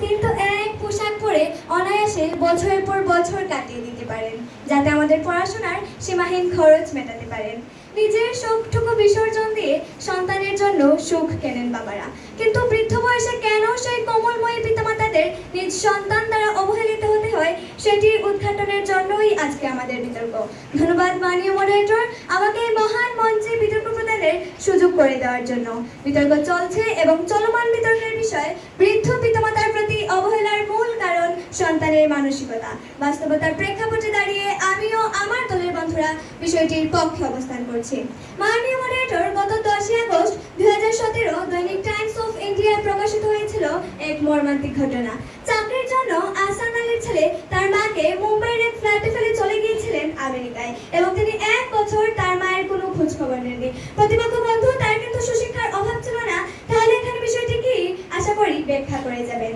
তিনি তো এক পোশাক পরে অনায়াসে বছরের পর বছর কাটিয়ে দিতে পারেন, যাতে আমাদের পড়াশোনার সীমাহীন খরচ মেটাতে পারেন। নিজের শোকটুকু বিসর্জন দিয়ে সন্তানের জন্য সুখ কেনেন বাবারা। কিন্তু বৃদ্ধ বয়সে কেন সেই কোমলময়ী পিতামাতাদের নিজ সন্তান দ্বারা অবহেলিত হতে হয় সেটি উদ্ঘাটনের জন্যই আজকে আমাদের বিতর্ক। ধন্যবাদ, মাননীয় মডারেটর আমাকে এই মহান মঞ্চে বিতর্ক প্রদানের সুযোগ করে দেওয়ার জন্য। বিতর্ক চলছে এবং চলমান বিতর্কের বিষয় বৃদ্ধ পিতামাতার প্রতি অবহেলার মূল কারণ সন্তানের মানসিকতা। বাস্তবতার প্রেক্ষাপটে দাঁড়িয়ে আমিও আমার দলের বন্ধুরা বিষয়টির পক্ষে অবস্থান করছি। মাননীয় মডারেটর গত দশই আগস্ট দুই হাজার সতেরো দৈনিক টাইমস অফ ইন্ডিয়ায় প্রকাশিত হয়েছিল এক মর্মান্তিক ঘটনা। চাকরির জন্য আসান আলীর ছেলে তার মাকে মুম্বাইয়ের এক ফ্ল্যাটে ফেলে চলে গিয়েছিলেন আমেরিকায় এবং তিনি এক বছর তার মায়ের কোনো খোঁজ খবর নেননি। প্রতিপক্ষ বন্ধু, তার কিন্তু সুশিক্ষার অভাব ছিল না। তাহলে এখানে বিষয়টি কি? আশা করি ব্যাখ্যা করে যাবেন।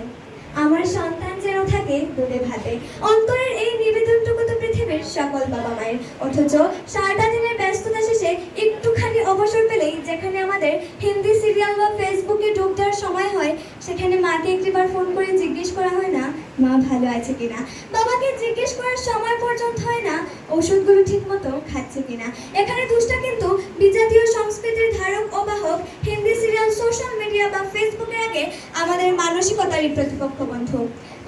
আমার সন্তান যেন থাকে দুধে ভাতে। অন্তরের এই নিবেদনটুকু তো পৃথিবীর সকল বাবা মায়ের অথচ সারাটা দিনের ব্যস্ততা শেষে একটুখানি অবসর পেলেই যেখানে আমাদের হিন্দি সিরিয়াল বা ফেসবুকে ডুব দেওয়ার সময় হয়, সেখানে মাকে একটিবার ফোন করে জিজ্ঞেস করা হয়, না, মা ভালো আছে কিনা? বাবাকে জিজ্ঞেস করার সময় পর্যন্ত হয়, না, ওষুধগুলো ঠিক মতো খাচ্ছে কিনা? এখানে দুষ্টা কিন্তু বিজাতীয় সংস্কৃতির ধারক ও বাহক হিন্দি সিরিয়াল সোশ্যাল মিডিয়া বা ফেসবুকের আগে আমাদের মানসিকতারই প্রতিপক্ষ বন্ধু।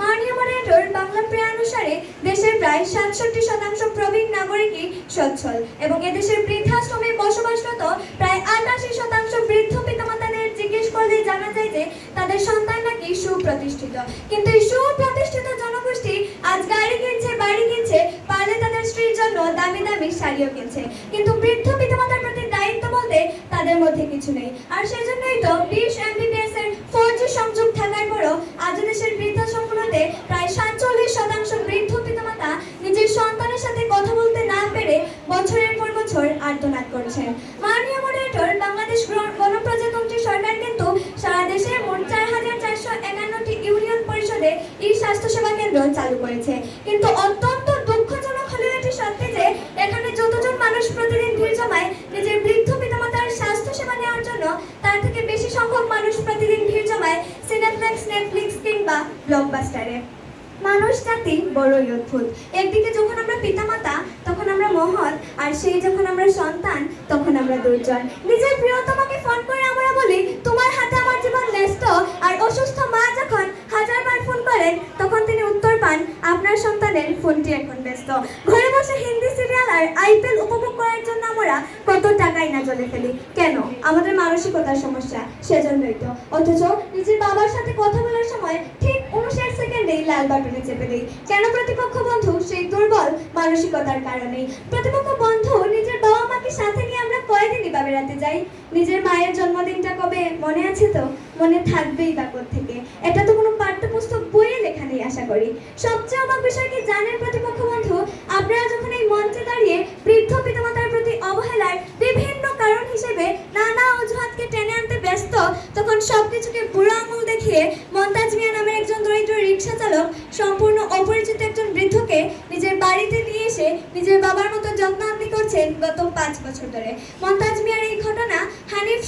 মাননীয় মডারেটর বাংলা প্রায় অনুসারে দেশের প্রায় সাতষট্টি শতাংশ প্রবীণ নাগরিকই সচ্ছল এবং এদেশের বৃদ্ধাশ্রমে বসবাসরত প্রায় আটাশি শতাংশ বৃদ্ধ পিতামাতাদের জিজ্ঞেস করলে জানা যায় যে তাদের সন্তান নাকি সুপ্রতিষ্ঠিত। কিন্তু এই সুপ্রতিষ্ঠিত জনগোষ্ঠী আজ গাড়ি কিনছে, বাড়ি কিনছে, পারলে তাদের স্ত্রীর জন্য দামি দামি শাড়িও কিনছে। কিন্তু বৃদ্ধ পিতামাতার প্রতি দায়িত্ব বলতে তাদের মধ্যে কিছু নেই। আর সেজন্যই তো বিশ এমবিবিএস এর ফোর জি সংযোগ থাকার পরও আজ দেশের বৃদ্ধাশ্রমগুলোতে প্রায় সাতচল্লিশ শতাংশ বৃদ্ধ পিতামাতা নিজের সন্তানের সাথে কথা বলতে না পেরে বছরের পর বছর আর্তনাদ করছেন। ই স্বাস্থ্যসেবা কেন্দ্র চালু করেছে। কিন্তু অত্যন্ত দুঃখজনক হলেও এটি সত্যি যে, এখানে যতজন মানুষ প্রতিদিন ভিড় জমায়, নিজের বৃদ্ধ পিতামাতার স্বাস্থ্যসেবা নেওয়ার জন্য তার থেকে বেশি সংখ্যক মানুষ প্রতিদিন ভিড় জমায় সিনেপ্লেক্স, নেটফ্লিক্স কিংবা ব্লকবাস্টারে। মানুষ জাতি বড়ই অদ্ভুত। একদিকে যখন আমরা পিতামাতা, তখন আমরা মহৎ, আর সেই যখন আমরা সন্তান, তখন আমরা দুর্জন। নিজের প্রিয়তমাকে আপনার সন্তানের ফোনটি এখন ব্যস্ত। ঘরে বসে হিন্দি সিরিয়াল আর আইপিএল উপভোগ করার জন্য আমরা কত টাকাই না চলে ফেলি। কেন? আমাদের মানসিকতার সমস্যা, সেজন্যই তো। অথচ নিজের বাবার সাথে কথা বলার সময় ঠিক উনষাট সেকেন্ডেই লাল বাটনে চেপে দিই। কেন প্রতিপক্ষ বন্ধু সেই দুর্বল মানসিকতার কারণেই? প্রতিপক্ষ বন্ধু নিজের মাকে সাথে নিয়ে আমরা কয়দিনই বা বেড়াতে যাই। নিজের মায়ের জন্মদিনটা কবে মনে আছে তো? মনে থাকবেই বা থেকে। এটা তো কোনো পাঠ্যপুস্তক বইয়ে লেখা নেই আশা করি। সবচেয়ে অবাক বিষয় কি জানেন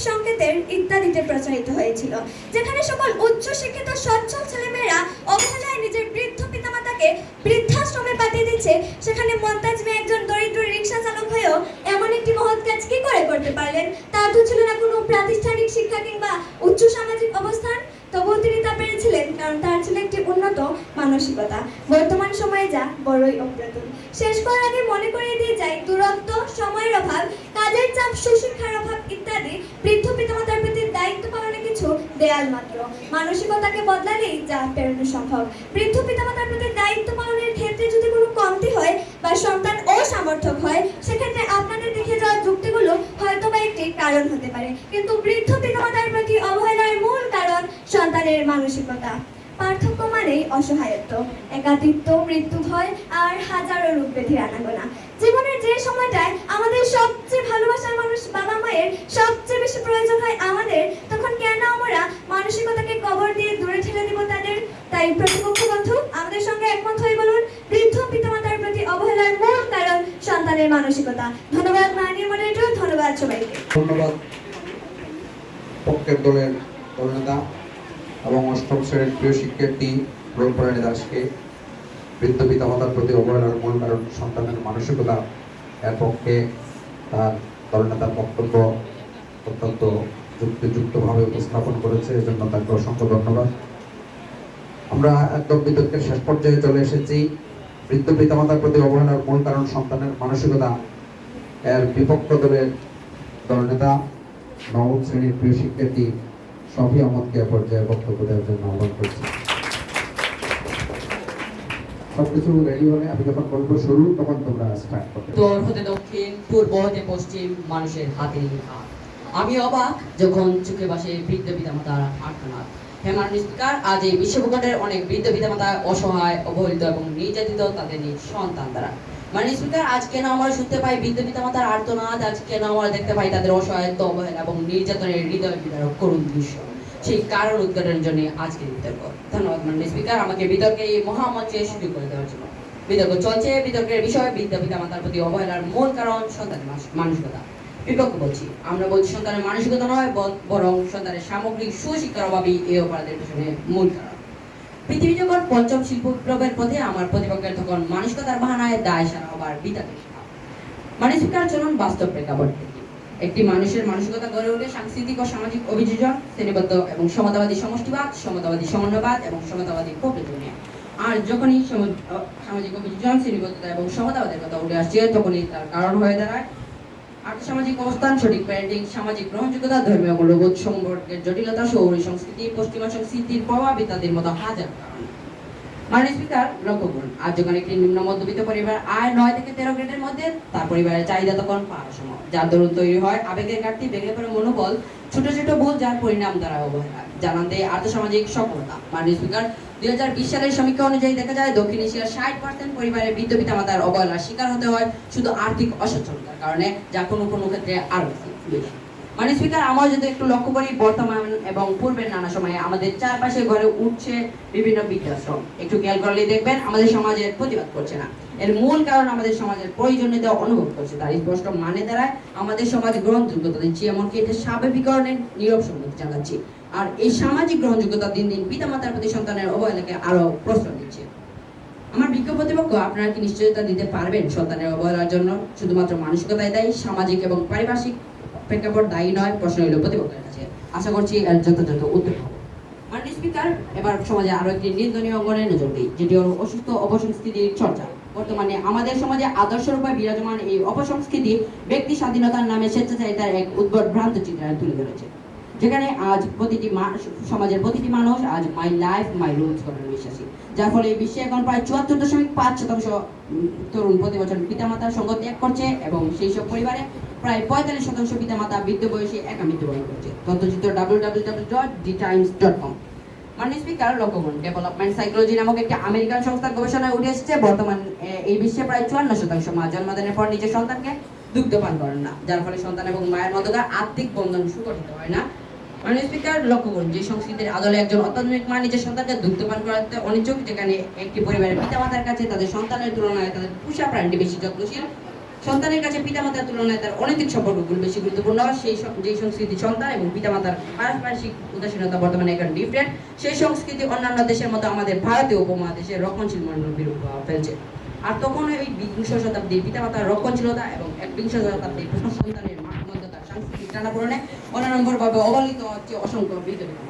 সংকেতের ইত্যাদিতে প্রচারিত হয়েছিল, যেখানে সকল উচ্চ শিক্ষিত সচ্ছল ছেলেমেয়েরা অবহেলায় নিজের বৃদ্ধ পিতামাতাকে বৃদ্ধাশ্রমে পাঠিয়ে দিচ্ছে। সেখানে মন্তাজ মেয়ে একজন দরিদ্র রিক্সা চালক হয়েও এমন একটি মহৎ কাজ কি করে করতে পারলেন? তা তো ছিল না কোনো প্রাতিষ্ঠানিক শিক্ষা কিংবা উচ্চ সামাজিক অবস্থান। তবুও তিনি তা পেরেছিলেন কারণ তার ছিল একটি উন্নত মানসিকতা। বর্তমান সময়ে যা বড়ই অপ্রতুল। শেষ করার আগে মনে করিয়ে দিয়ে যাই দূরত্ব সময়ের অভাব, কাজের চাপ, সুশিক্ষার অভাব ইত্যাদি, বৃদ্ধ পিতামাতার প্রতি দায়িত্ব পালনে কিছু দেয়াল মাত্র। মানসিকতাকে বদলালেই যা পেরোনো সম্ভব। বৃদ্ধ পিতামাতার প্রতি দায়িত্ব পালনের ক্ষেত্রে যদি কোনো কমতি হয় বা সন্তান অসামর্থক হয়, সেক্ষেত্রে আপনাদের দেখে যাওয়া যুক্তিগুলো হয়তো বা একটি কারণ হতে পারে। কিন্তু বৃদ্ধ পিতামাতার প্রতি অবহেলার মূল কারণ সন্তানের মানসিকতা। পার্থক্য মানেই অসহায়ত্ব একাকিত্ব মৃত্যু ভয় আর হাজারো রূপ ব্যাধির আনাগোনা। জীবনের যে সময়টায় আমাদের সবচেয়ে ভালোবাসার মানুষ বাবা মায়ের সবচেয়ে বেশি প্রয়োজন হয় আমাদের, তখন কেন আমরা মানসিকতাকে কবর দিয়ে দূরে ঠেলে দেব তাদের? তাই প্রতিপক্ষ বন্ধু, আমাদের সঙ্গে একমত হয়ে বলুন, বৃদ্ধ পিতামাতার প্রতি অবহেলার মূল কারণ সন্তানের মানসিকতা। ধন্যবাদ মাননীয় মডারেটর, ধন্যবাদ সবাইকে। ধন্যবাদ। পক্ষের দলের দলনেতা এবং অষ্টম শ্রেণির প্রিয় শিক্ষার্থী রূপরানী দাসকে বৃদ্ধ পিতামাতার প্রতি অবহেলার মূল কারণ সন্তানের মানসিকতা, এর পক্ষে তার দলনেতার বক্তব্য অত্যন্ত যুক্তিযুক্তভাবে উপস্থাপন করেছে, এজন্য তাকে অসংখ্য ধন্যবাদ। আমরা একদম বিতর্কের শেষ পর্যায়ে চলে এসেছি। বৃদ্ধ পিতামাতার প্রতি অবহেলার মূল কারণ সন্তানের মানসিকতা, এর বিপক্ষ দলের দলনেতা, নবম শ্রেণির প্রিয় শিক্ষার্থী আহমদকে এ পর্যায়ে বক্তব্য দেওয়ার জন্য আহ্বান করছি। সবকিছু রেডি হলে আমি যখন শুরু, তখন তোমরা স্টার্ট উত্তর হতে দক্ষিণ পূর্ব হতে পশ্চিম, মানুষের হাতে। আমি অবাক যখন চোখে বাসে বৃদ্ধ পিতামাতার আর্তনাদ। হেমান স্পিকার, আজ এই অনেক বৃদ্ধ পিতামাতা অসহায়, অবহেলিত এবং নির্যাতিত তাদের নিজ সন্তান দ্বারা। মানে স্পিকার আজ কেন আমরা শুনতে পাই বৃদ্ধ পিতামাতার আর্তনাদ? আজ কেন আমরা দেখতে পাই তাদের অসহায়ত্ব অবহেলা এবং নির্যাতনের হৃদয় বিদারক করুণ দৃশ্য? সেই কারণ উদ্ঘাটনের জন্য আজকের বিতর্ক। ধন্যবাদ, মাননীয় স্পিকার আমাকে বিতর্কে এই মহামঞ্চে সুযোগ করে দেওয়ার জন্য। বিতর্ক চলছে, বিতর্কের বিষয় বিদ্যা পিতা মাতার প্রতি অবহেলার মূল কারণ সন্তানের মানসিকতা। বিপক্ষ বলছি, আমরা বলছি সন্তানের মানসিকতা নয় বরং সন্তানের সামগ্রিক সুশিক্ষার অভাবই এই অপরাধের পিছনে মূল কারণ। পৃথিবী যখন পঞ্চম শিল্প বিপ্লবের পথে আমার প্রতিপক্ষের তখন মানসিকতার বাহানায় দায় সারা হবার বিতাকে মানসিকতার চলন বাস্তব প্রেক্ষাপট একটি। মানুষের মানসিকতা গড়ে ওঠে সাংস্কৃতিক ও সামাজিক অভিযোজন, শ্রেণীবদ্ধ এবং সমতাবাদী সমষ্টিবাদ, সমতাবাদী সমন্বয়বাদ এবং সমতাবাদী প্রকৃতি আর যখনই সম- সামাজিক অভিযোজন, শ্রেণীবদ্ধতা এবং সমতাবাদের কথা উঠে আসছে, তখনই তার কারণ হয়ে দাঁড়ায় আর্থসামাজিক অবস্থান, সঠিক সামাজিক গ্রহণযোগ্যতা, ধর্মীয় মূল্যবোধ সম্পর্কের জটিলতা সংস্কৃতি পশ্চিমা সংস্কৃতির প্রভাব ইত্যাদির মতো হাজার মাননীয় স্পিকার লক্ষ্য করুন আজ যখন একটি নিম্ন মধ্যবিত্ত পরিবার আয় নয় থেকে তেরো গ্রেডের মধ্যে তার পরিবারের চাহিদা তখন যার দরুন তৈরি হয় আবেগের ঘাটতি, ভেঙে পড়ে মনোবল, ছোট ছোট ভুল যার পরিণাম দ্বারা অবহেলা জানান দেয় আর্থসামাজিক সফলতা। মাননীয় স্পিকার, দুই হাজার বিশ সালের সমীক্ষা অনুযায়ী দেখা যায় দক্ষিণ এশিয়ার ষাট পার্সেন্ট পরিবারের বৃদ্ধ পিতামাতার অবহেলার শিকার হতে হয় শুধু আর্থিক অসচ্ছলতার কারণে, যা কোনো কোনো ক্ষেত্রে আরও বেশি মানে স্পিকার আমরা যদি একটু লক্ষ্য করি, বর্তমান এবং পূর্বের নানা সময়ে আমাদের চারপাশে ঘরে উঠছে বিভিন্ন বৃদ্ধাশ্রম। একটু খেয়াল করলেই দেখবেন, আমাদের সমাজের প্রতিবাদ করছে না। এর মূল কারণ আমাদের সমাজের প্রয়োজনীয়তা অনুভব করছে। তার স্পষ্ট মানে দ্বারায় আমাদের সমাজ গ্রহণযোগ্যতা দিচ্ছি, এমনকি এটা স্বাভাবিকরণের নীরব সম্মতি জানাচ্ছি আর এই সামাজিক গ্রহণযোগ্যতা দিন দিন পিতামাতার প্রতি সন্তানের অবহেলাকে আরও প্রশ্রয় দিচ্ছে। আমার বিজ্ঞ প্রতিপক্ষ, আপনারা কি নিশ্চয়তা দিতে পারবেন সন্তানের অবহেলার জন্য? শুধুমাত্র মানসিকতায় দায়ী, সামাজিক এবং পারিপার্শ্বিক প্রেক্ষাপট দায়ী নয়, প্রশ্ন হইল প্রতিপক্ষের কাছে। আশা করছি এর যথাযথ উত্তর পাবো। মাননীয় স্পিকার, এবার সমাজে আরও একটি নিন্দনীয় অঙ্গনে নজর দিই, যেটি হলো অসুস্থ অপসংস্কৃতির চর্চা। বর্তমানে আমাদের সমাজে আদর্শ রূপে বিরাজমান এই অপসংস্কৃতি ব্যক্তি স্বাধীনতার নামে স্বেচ্ছাচারিতার এক উদ্ভট ভ্রান্ত চিত্রায়ন তুলে ধরেছে। যেখানে আজ প্রতিটি সমাজের প্রতিটি মানুষ আজ মাই লাইফ মাই রুলস করার বিশ্বাসী। যার ফলে বিশ্বে এখন প্রায় চুয়াত্তর দশমিক পাঁচ শতাংশ তরুণ প্রতি বছর পিতামাতার সঙ্গ ত্যাগ করছে এবং সেই সব পরিবারে প্রায় পঁয়তাল্লিশ শতাংশ পিতামাতা বৃদ্ধ বয়সে একা মৃত্যুবরণ করছে। তথ্যচিত্র W W W dot D Times dot com মাননীয় স্পিকার লক্ষ্য করুন ডেভেলপমেন্ট সাইকোলজি নামক একটি আমেরিকান সংস্থার গবেষণায় উঠে এসেছে, বর্তমান এই বিশ্বে প্রায় চুয়ান্ন শতাংশ মা জন্মদানের পর নিজের সন্তানকে দুগ্ধপান করেন না, যার ফলে সন্তান এবং মায়ের মধ্যকার আর্থিক বন্ধন সুগঠিত হয় না। মাননীয় স্পিকার যে সংস্কৃতির আদলে একজন অত্যাধুনিক মা নিজের সন্তানকে দুগ্ধপান করাতে অনিচ্ছুক, যেখানে একটি পরিবারের পিতামাতার কাছে তাদের সন্তানের তুলনায় তাদের পুষা প্রাণীটি বেশি যত্নশীল সন্তানের কাছে পিতামাতার তুলনায় তার অনৈতিক সম্পর্কগুলো বেশি গুরুত্বপূর্ণ। সেই যেই সংস্কৃতি সন্তান এবং পিতামাতার পারস্পরিক উদাসীনতা বর্তমানে এখন ডিফারেন্ট সেই সংস্কৃতি অন্যান্য দেশের মতো আমাদের ভারতীয় উপমহাদেশের রক্ষণশীল মনোর বিরূপ ফেলছে। আর তখন ওই বিংশ শতাব্দীর পিতামাতার রক্ষণশীলতা এবং একবিংশ শতাব্দীর সন্তানের মধ্যকার সাংস্কৃতিক টানাপোড়েনে অনারম্বরভাবে অবহেলিত হচ্ছে অসংখ্য পিতামাতা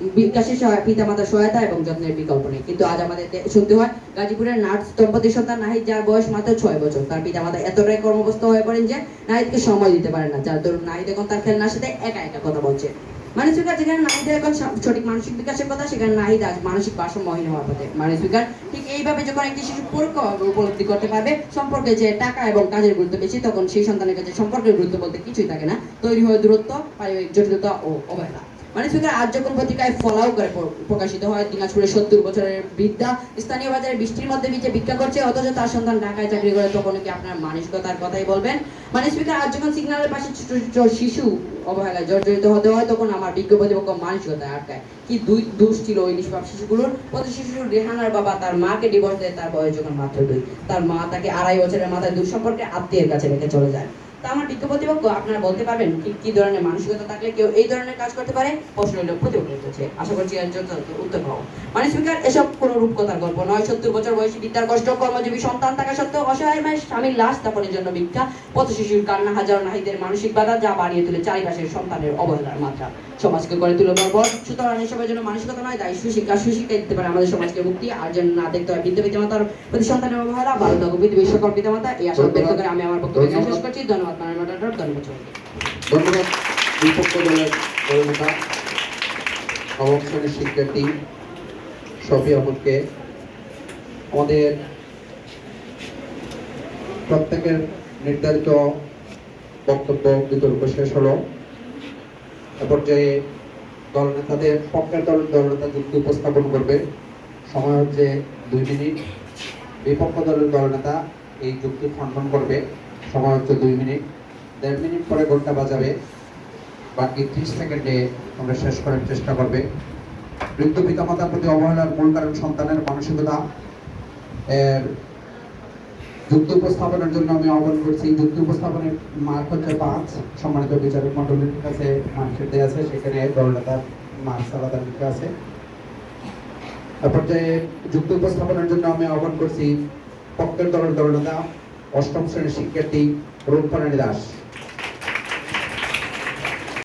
বিকাশের সহায়, পিতামাতার সহায়তা এবং যত্নের বিকল্প নেই। কিন্তু আজ আমাদের শুনতে হয়, গাজীপুরের নার্স দম্পতি সন্তান নাহিদ, যার বয়স মাত্র ছয় বছর। তার পিতামাতা এতটাই কর্মব্যস্ত হয়ে পড়েন যে নাহিদকে সময় দিতে পারে না। যার দরুন নাহিদ এখন তার খেলনার সাথে একা একা কথা বলছে। মানে স্পিকার যেখানে নাহিদের এখন সঠিক মানসিক বিকাশের কথা, সেখানে নাহিদ আজ মানসিক ভারসাম্যহীন হওয়ার পথে। মানে স্পিকার ঠিক এইভাবে যখন একটি শিশু পরোক্ষভাবে উপলব্ধি করতে পারবে, সম্পর্কে যে টাকা এবং কাজের গুরুত্ব বেশি, তখন সেই সন্তানের কাছে সম্পর্কের গুরুত্ব বলতে কিছুই থাকে না। তৈরি হয় দূরত্ব, পারিবারিক জটিলতা ও অবহেলা। মানে আজ যখন পত্রিকায় ফলাও করে প্রকাশিত হয় দিনাজপুরের সত্তর বছরের বৃদ্ধা স্থানীয় বাজারে বৃষ্টির মধ্যে ভিক্ষা করছে, অথচ তার সন্তান ঢাকায় চাকরি করে তখন কি আপনার মানসিকতার কথাই বলবেন? মানে আজ যখন পাশে ছোট ছোট শিশু অবহেলায় জর্জরিত হতে হয়, তখন আমার বিজ্ঞ প্রতিপক্ষ মানসিকতায় আটকায়। কি দুই, দোষ ছিল ওই নিষ্পাপ শিশুগুলোর? প্রতি শিশু রেহানার বাবা তার মাকে ডিভোর্স দেয়, তার বয়স যখন মাত্র দুই। তার মা তাকে আড়াই বছরের মাথায় দুঃসম্পর্কে আত্মীয়ের কাছে রেখে চলে যায়। তা আমার বিজ্ঞ প্রতিপক্ষ আপনারা বলতে পারবেন কি কি ধরনের মানসিকতা থাকলে কেউ এই ধরনের কাজ করতে পারে? প্রশ্ন হলো প্রতিপক্ষ হচ্ছে। আশা করছি এর জন্য উত্তর পাবো। মানে স্পিকার এসব কোনো রূপকথার গল্প নয়। সত্তর বছর বয়সী বিদ্যার কষ্ট, কর্মজীবী সন্তান থাকা সত্ত্বেও অসহায় মায়ের স্বামীর লাশ স্থাপনের জন্য ভিক্ষা পথ শিশুর কান্না, হাজার নাহিদের মানসিক বাধা, যা বাড়িয়ে তুলে চারিপাশের সন্তানের অবহেলার মাত্রা। সমাজকে করে তুলে বর্বর সুতরাং এসবের জন্য মানসিকতা নয়, তাই সুশিক্ষা সুশিক্ষা দিতে পারে আমাদের সমাজকে মুক্তি। আর যেন না দেখতে হয় বৃদ্ধ পিতামাতার প্রতি সন্তানের অবহেলা থাকুক পৃথিবীর সকল পিতামাতা, এই আশা ব্যক্ত করে আমি আমার বক্তব্য শেষ করছি। ধন্যবাদ। মাননীয় মডারেটর ধন্যবাদ। বিপক্ষ দলের দলনেতা নবম শিক্ষার্থী শফি আহমদকে। আমাদের প্রত্যেকের নির্ধারিত বক্তব্য বিতর্ক শেষ হলো। এ পর্যায়ে দলনেতাদের, পক্ষের দল দলনেতা যুক্তি উপস্থাপন করবে। সময় হচ্ছে দুই মিনিট। বিপক্ষ দলের দলনেতা এই যুক্তি খণ্ডন করবে। সময় হচ্ছে দুই মিনিট। দেড় মিনিট পরে ঘণ্টা বাজাবে। বাকি ত্রিশ সেকেন্ডে তোমরা শেষ করার চেষ্টা করবে। বৃদ্ধ পিতামাতার প্রতি অবহেলার মূল কারণ সন্তানের মানসিকতা। এর যুক্তি উপস্থাপনের জন্য আমি আহ্বান করছি। যুদ্ধ উপস্থাপনের মার্ক হচ্ছে পাঁচ। সম্মানিত বিচারক মন্ডলীর কাছে মার্কেট দেওয়া আছে। সেখানে দলনেতার মার্কস আলাদা লেখা আছে। তারপর যে যুক্তি উপস্থাপনের জন্য আমি আহ্বান করছি, পক্ষের দলের দলনেতা অষ্টম শ্রেণির শিক্ষার্থী রূপরানী দাস।